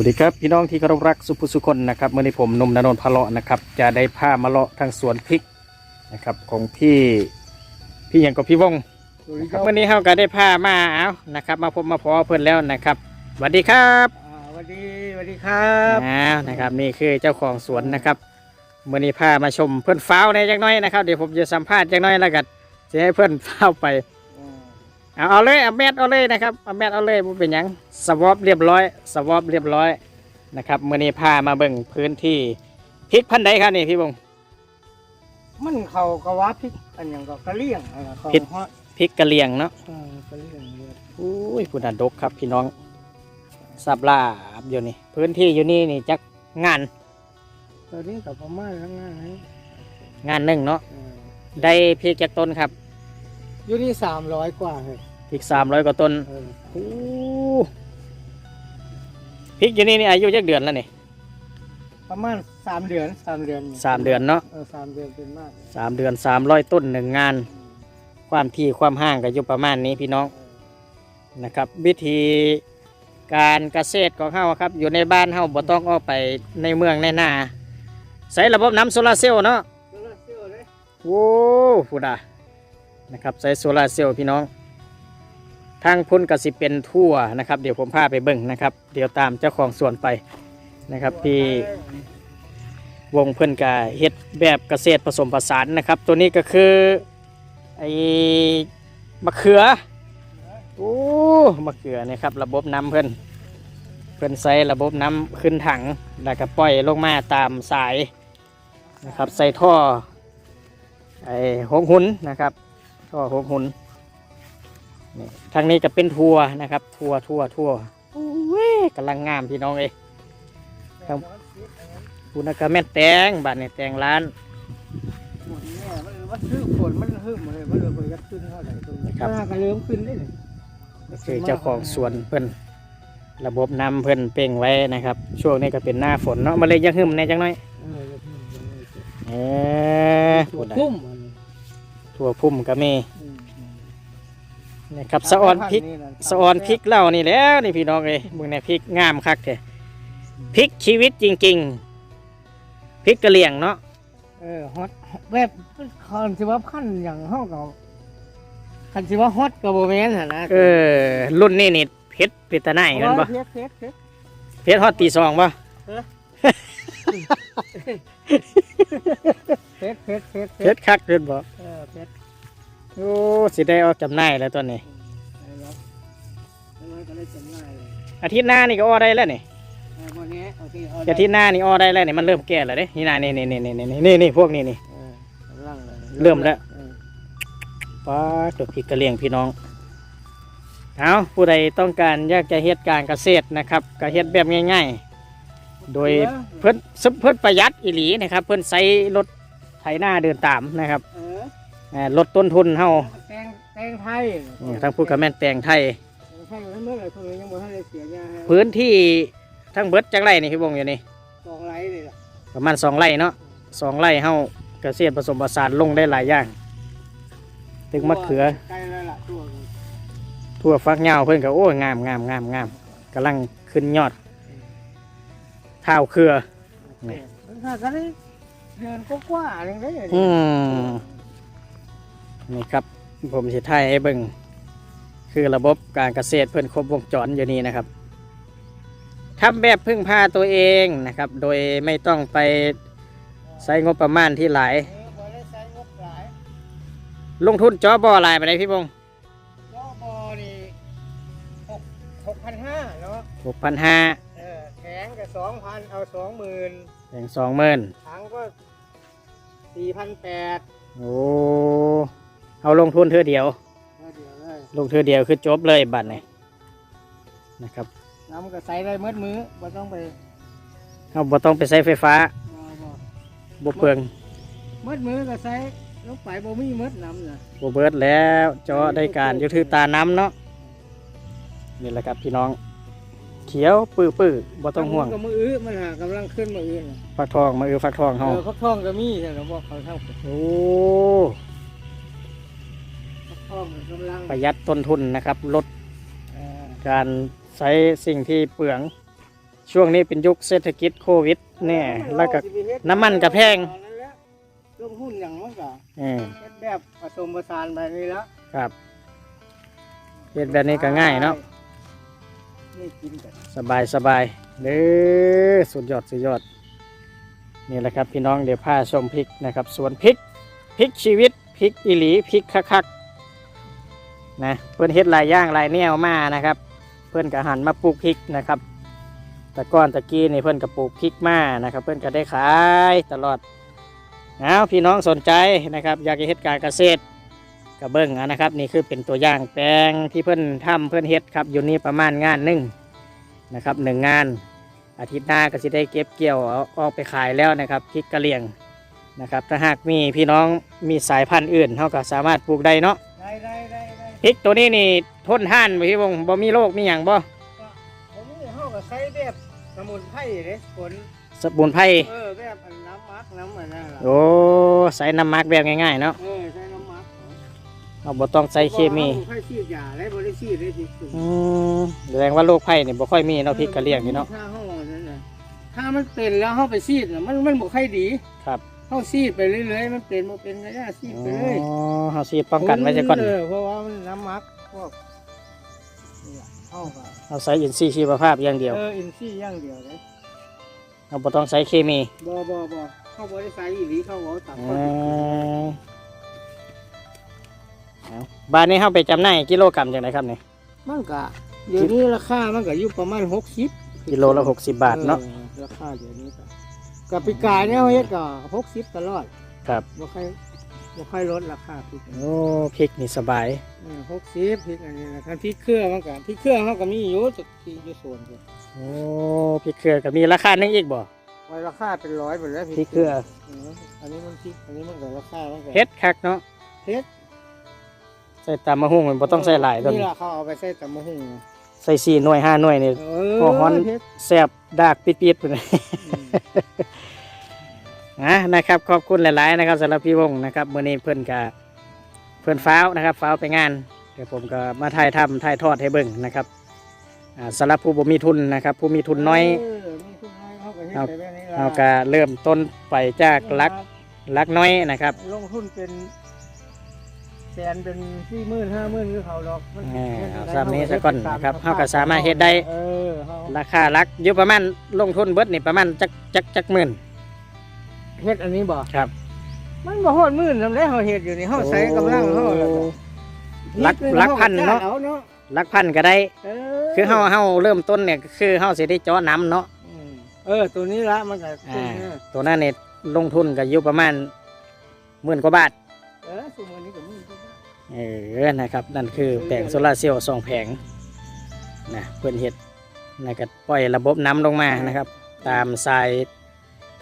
วัสดีครับพี่น้องที่เคารพรักสุภุสุคนนะครับเมื่อนี้ผมหนุ่มนนนท์พะเลาะนะครับ จะได้พามาเลาะทางสวนพริกนะครับของพี่พี่อย่างกับพี่วงนะครับวันนี้เฮาก็ได้พามาเอานะครับ มาพบมาพอเพื่อนแล้วนะครับสวัสดีครับอ่าสวัสดีสวัสดีครับอ้าวนะครับนี่คือเจ้าของสวนนะครับเมื่อนี้พามาชมเพื่อนฟ้าวในอยจักหน้อยนะครับเดี๋ยวผมจะสัมภาษณ์จักหน้อยแล้วกันจะให้เพื่อนฟ้าวไป เอาเอาเลยเอาแมทเอาเลยนะครับเอาแมทเอาเลยบ่เป็นหยังสวอปเรียบร้อยสวอปเรียบร้อยนะครับมื่อนี้พามาเบิ่งพื้นที่พริกพันธุ์ใดครับนี่พี่บง มันเขากระวาพริกอันอย่างก็กระเลี่ยงอะไรเขาพริก ฮอดพริกกะเหรี่ยงเนาะอ่ากระเลี่ยงเลยอุ้ยผู้นันดกครับพี่น้องสับลาบอยู่นี่พื้นที่อยู่นี่นี่จักงานตอนนี้กับประมาณทั้งนั้นนะงานหนึ่งเนาะเออได้พริกจากต้นครับ อยู่นี่สามร้อยกว่าเลยพริกสามร้อยกว่าต้นเอออู้พริกอยู่นี่นี่อายุจักเดือนแล้วนี่ประมาณสามเดือนสามเดือนสามเดือนเนาะเออสามเดือนเป็นมากสามเดือนสามร้อยต้นหนึ่งงาน ความที่ความห่างก็อยู่ประมาณนี้พี่น้องนะครับ วิธีการเกษตรของเฮาครับ อยู่ในบ้านเฮาบ่ต้องออกไปในเมืองในนาใช้ระบบน้ำโซลาร์เซลล์เนาะเออเชื่อเลยโว้พูดอะ นะครับใช้โซลาเซลล์พี่น้องทางพุ่นก็สิเป็นทั่วนะครับ เดี๋ยวผมพาไปเบิ่งนะครับ เดี๋ยวตามเจ้าของสวนไปนะครับ พี่วงเพิ่อนกาเฮ็ดแบบเกษตรผสมผสานนะครับ ตัวนี้ก็คือไอ้มะเขือโอ้มะเขือเนี่ยครับ ระบบน้ำเพิ่อนเพิ่อนใส่ระบบน้ำขึ้นถังแล้วก็ปล่อยลงมาตามสายนะครับ ใส่ท่อไอ้หกหุนนะครับ ท่อหกหุนนี่ทางนี้จะเป็นทัวนะครับ ทัวทัวทัวโอ้ยกำลังงามพี่น้องเอ้ยครับคุณกะแม่แตงบ้านนี่แตงร้านฝนเนี่ยมันมันซื้อฝนมันหึ่มเลยมันเลยมันยัดขึ้นเท่าไหร่ตรงนี้ครับหน้าก็เริ่มขึ้นได้เลยคือเจ้าของสวนเพิ่นระบบน้ำเพิ่นเป่งไว้นะครับ ช่วงนี้ก็เป็นหน้าฝนเนาะมาเลยยังหึมแน่จังน่อยเออุ่ม อันนี้ทั่วพุ่มก็มีอืมอืมนะครับสะออนพริกสะออนพริกเล่านี่แหล้วนี่พี่น้องเอ้ยมึงเนี่ยพริกงามคักแท้พริกชีวิตจริง ๆพริกกะเหรี่ยงเนาะเออฮอตแบบคันสิว่าพันอย่างเฮาก็คันสิว่าฮอตก็บ่แม่นหั่นนะ เออ รุ่นนี้นี่เพชรเพชรตะไนกันปะเพชรเพชรเพชรเพชรฮอตตีสองปะ เพชรเพชรเพชรเพชรคักเพชรบ่เออเพชรโอ้สิได้ออกจำหน่ายแล้วตัวนี้ได้รับได้รับก็ได้จำหน่ายเลยอาทิตย์หน้านี่ก็ออได้แล้วนี่เออบ่แน่โอเคเอาอาทิตย์หน้านี่ออได้แล้วนี่มันเริ่มแก่แล้วเด้นี่นานี่นี่นี่นี่นี่นี่นี่พวกนี้นี่ เออกำลังเลยเริ่มแล้ว เออป้าตัวพริกกะเหรี่ยงพี่น้อง เอาผู้ใดต้องการอยากจะเฮ็ดการเกษตรนะครับก็เฮ็ดแบบง่าย ๆ โดยเพิ่นเพิ่นประหยัดอีหลีนะครับ เพิ่นใช้รถ ไถหน้าเดินตามนะครับเอออ่าลดต้นทุนเฮาแตงแตงไทยนี่ทั้งพูดกับแม่นแตงไทย แตงไทยเมื่อไหร่เพิ่นยังบ่ทันได้เสียยาให้พื้นที่ทั้งเบิดจักไรนี่พี่บงอยู่นี่สองไหลเลยล่ะประมาณสองไร่เนาะสองไร่เฮาเกษตรผสมผสานลงได้หลายอย่างถึงมะเขือ ใกล้แล้วล่ะตัวทั่วฟักยาวเพิ่นก็โอ้ยงามงามงามงามกำลังขึ้นยอดเท้าเครือนี่ถ้าก็ได้ เดือนกว่าๆนึงได้เลยอืมนี่ครับ ผมสิถ่ายให้เบิ่งคือระบบการเกษตรเพิ่นครบวงจรอยู่นี่นะครับทำแบบพึ่งพาตัวเองนะครับ โดยไม่ต้องไปใช้งบประมาณที่หลายเออบ่ได้ใช้งบหลายลงทุนจอบ่อหลายไปไหนใดพี่บงล้อบอนี่หกหกพันห้าเนาะหกพันห้าเออแข็งกับสองพันเอาสองหมื่นแบ่งสองหมื่นถังก็ สี่พันแปดโอ้เอาลงทุนเธอเดียว เดี๋ยวเลยลงเธอเดียวคือจบเลยบัตรนี่นะครับน้ำก็ใส่ได้เมืดมือบ่ต้องไปเราบ่ต้องไปใช้ไฟฟ้าบ่บ่บ่เปลืองมืดมือก็ใส่ลงไปบ่มีมืดน้ำน่ะบ่เบิดแล้วเจาะได้การอยู่ถือตาน้ำเนาะนี่แหละครับพี่น้อง เขียวปื้อปื้อๆบ่ต้องห่วงมันก็มืออื้อมันหากำลังขึ้นมืออื้อน่ะฟักทองมาอือฟักทองเอเฮาอฟักทองก็มีใช่ไหมบอกเขาเท่าโอ้ฟักทองกำลังประหยัดต้นทุนนะครับ ลดเอ่อการใช้สิ่งที่เปลือง ช่วงนี้เป็นยุคเศรษฐกิจโควิดเนี่ยแล้วก็น้ำมันก็แพงตอนนั้นแหละลงหุ้นอย่างมันก็เออเฮ็ดแบบผสมผสานไปนี่แล้วครับเฮ็ดแบบนี้ก็ง่ายเนาะ นี่กินกันสบายสบายเด้อสุดยอดสุดยอด นี่แหละครับพี่น้องเดี๋ยวพาชมพริกนะครับสวนพริกพริกชีวิตพริกอิหลีพริกคักๆนะเพื่อนเฮ็ดลายย่างลายแนวมานะครับ เพื่อนก็หันมาปลูกพริกนะครับแต่ก่อนตะกี้นี่เพื่อนก็ปลูกพริกมานะครับ เพื่อนก็ได้ขายตลอดเอาพี่น้องสนใจนะครับ อยากจะเฮ็ดการเกษตร ก็เบิ้งเอานะครับ นี่คือเป็นตัวอย่างแปลงที่เพื่อนทำเพื่อนเฮ็ดครับอยู่นี่ประมาณงานหนึ่งนะครับหนึ่งงาน อาทิตย์หน้าก็จะได้เก็บเกี่ยวเอาออกไปขายแล้วนะครับพริกกะเหรี่ยงนะครับถ้าหากมีพี่น้องมีสายพันธุ์อื่นเขาก็สามารถปลูกได้เนาะได้ได้ได้ได้พริกตัวนี้นี่ทนท่านบ่พี่วงบ่มีโรคมีหยังบ่ผมนี่เฮาก็ใช้แบบสมุนไพรเด้ผลสมุนไพรเออแบบอันน้ำมักน้ำอันนั้นล่ะโอ้ใส่น้ำหมักแบบง่ายๆเนาะเออใช้น้ำมัก เราบ่ต้องใส่เคมีบ่ให้ฉีดยาและบ่ได้ฉีดได้สิสุดอืมแสดงว่าโรคไผ่นี่บ่ค่อยมีเนาะพริกกะเหรี่ยงนี่เนาะ ถ้าเฮาอันนั้นน่ะถ้ามันเป็นแล้วเฮาไปฉีดน่ะมันมันบ่ค่อยดีครับ เฮาฉีดไปเรื่อยๆมันเป็นบ่เป็นก็ได้ฉีดอ๋ไปเลยอเฮาสิป้องกันไว้ซะก่อนเเพราะว่ามันน้ำมักพวกนี่ล่ะเฮาก็เอาใส่อินทรีย์ชีวภาพอย่างเดียวเอออินทรีย์อย่างเดียวเลยเราบ่ต้องใส่เคมีบ่บ่บ่เขาบ่ได้ใส่อีหลีเขาเอาตามอืข้อที่จริงมเอา บ้านนี้เฮาไปจำหน่ายกิโลกรัมจังไดครับนี่มันก็เดี๋ยวนี้ราคามันก็อยู่ประมาณ60กิโลละ60บาทเนาะออราคาเดี๋ยวนี้ก็กับปีกายเนี่ยเฮ็ดก็60ตลอดครับบ่ค่อยบ่ค่อยลดราคาพริกโอ้พริกนี่สบายเออ60พริกอันนี้นะคันพริกเครือมันก็พริกเครือเขาก็มีอยู่จักที่อยู่ส่วนเดียวโอ้พริกเครือก็มีราคาหนึงอีกบ่ไว้ราคาเป็นร้อยไปแล้วพริกเครือเอออันนี้มันพริกอันนี้มันก็ราคามันก็เฮ็ดคักเนาะเฮ็ด ใส่ตามมะฮุ่งมันบ่ต้องใส่หลายตัวนี่นี้ล่ะเขาเอาไปใส่ตำมะฮุ่งใส่4หน่วย5หน่วยนี่ เอโอ้ฮ้อน เฮ็ดแซ่บดากปิดๆพุ่นอืม นะนะครับขอบคุณหลาย ๆ นะครับสำหรับพี่วงนะครับมื้อนี้เพิ่นก็เพิ่นฟ้าวนะครับฟ้าวไปงานเดี๋ยวผมก็มาถ่ายทำถ่ายทอดให้เบิ่งนะครับอ่าสำหรับผู้บ่มีทุนนะครับ ผู้มีทุนน้อยเมีทุนน้อยเขาก็เฮ็ดเอาไปแบบนี้ล่ะเราก็เริ่มต้นไปจากหลักหลักน้อยนะครับ ลงทุนเป็น แสนเป็นสี่หมื่นห้าหมื่นคือเขาดอกมันเออฮ็ดเอาได้ซ้ำนี้ซะก่อนนะครับตเฮาก็สามารถเฮ็ดได้ เออเฮาราคาหลักอยู่ประมาณลงทุนเบิดนี่ประมาณจักจักจักหมื่นเฮ็ดอันนี้บ่ครับมันบ่ฮอดหมื่นนำได้เฮาเฮ็ดอยู่นี่เฮาใส่กำลังเฮาแล้วก็หลักหลักพันเนาะเอาเนาะหลักพันก็ได้เอคือเฮาเฮาเริ่มต้นเนี่ยคือเฮาสิได้เจาะน้ำเนาะอืมเออ ตัวนี้ละมันก็อ่าตัวนั้นเนี่ยลงทุนก็อยู่ประมาณหมื่นกว่าบาท เออสมมุติ เออนะครับนั่นคือแผงโซลาร์เซลล์สองแผงนะเพื่อนเห็ดนะก็ปล่อยระบบน้ำลงมานะครับ ตามสาย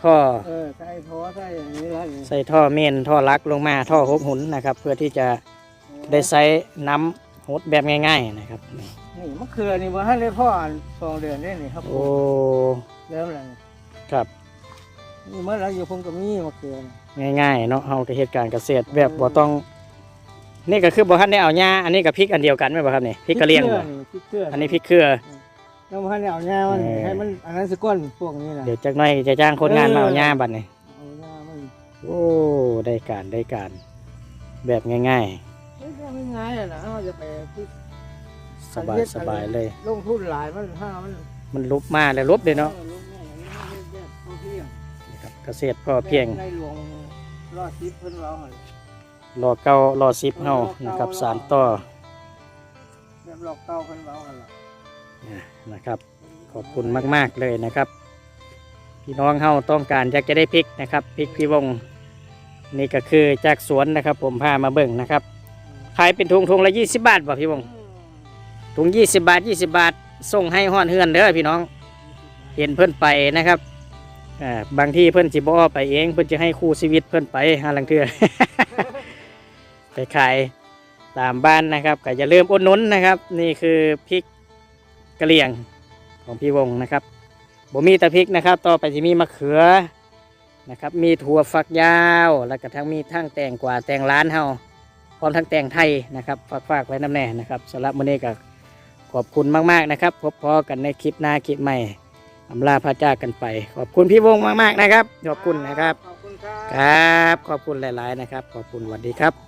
ท่อเออใส่ท้อใส่อย่างนี้ละนี่ใส่ท่อเมนท่อลักลงมาท่อหกหุนนะครับ เพื่อที่จะได้ใช้น้ำหดแบบง่าย ๆนะครับนี่มะเขือนี่บ่ทันได้พ่ออันสองเดือนได้นี่ครับโอ้เริ่มแล้วนี่ครับนี่เมื่อแล้วอยู่ผมก็มีมะเขือนี่ง่ายๆเนาะเฮาก็เหตุการณ์เกษตรแบบบ่ต้อง นี่ก็คือบ่ทันได้เอาหญ้าอันนี้กับพริกอันเดียวกันไหมบ่ครับนี่พริกกะเหรี่ยงบ่พริกเกลืออันนี้พริกเครือ แล้วมันให้เอาหญ้ามันเออ ให้มันอันนั้นสก้อนพวกนี้นะเดี๋ยวจักหน่อยจะจ้างคนงานมาเอาหญ้าบัดนี้เอาหญ้ามันโอ้ได้การได้การแบบง่ายเฮ้ยไม่ง่ายอะนะเราจะไปที่ๆ สบายสบายเลย ลงทุนหลายมันห้ามันมันลุบมาแล้วลุบเลยเนาะออลงเนี่ยอย่างนี้มันเรียบๆท่องเที่ยวนะครับเกษตรพอเพียง ในหลวงรอดทิพย์เพิ่นเราหั่น รอเก้ารอสิบเฮานะครับสารต่อแบบหลอกเก่าเพิ่นเราหั่นล่ะนะนะครับ ขอบคุณมาก ๆ เลยนะครับ พี่น้องเฮาต้องการอยากจะได้พริกนะครับพริกพี่วงนี่ก็คือจากสวนนะครับ ผมพามาเบิ่งนะครับขายเป็นถุงถุงละยี่สิบาทบ่พี่วงถุงยี่สิบาทยี่สิบาท ส่งให้ห้อนเฮือนเด้อพี่น้อง เห็นเพื่อนไปนะครับอ่าบางที่เพิ่นสิบ่ไปเอง เพิ่นจะให้คู่ชีวิตเพิ่นไปหาลังเทื่อ ไปขายตามบ้านนะครับก็อย่าลืมอุดหนุนนะครับ นี่คือพริกกะเหรี่ยงของพี่วงนะครับบ่มีแต่พริกนะครับ ต่อไปจะมีมะเขือนะครับ มีถั่วฝักยาว แล้วก็ทั้งมีทั้งแตงกวาแตงร้านเฮาพร้อมทั้งแตงไทยนะครับฝากฝากไว้น้ำแน่นะครับสำหรับมื้อนี้ก็ขอบคุณมากๆนะครับ พบพอกันในคลิปหน้าคลิปใหม่อำลาพระจากกันไป ขอบคุณพี่วงมากๆนะครับ ขอบคุณนะครับ ขอบคุณครับ ครับ ขอบคุณหลาย ๆ นะครับ ขอบคุณสวัสดีครับ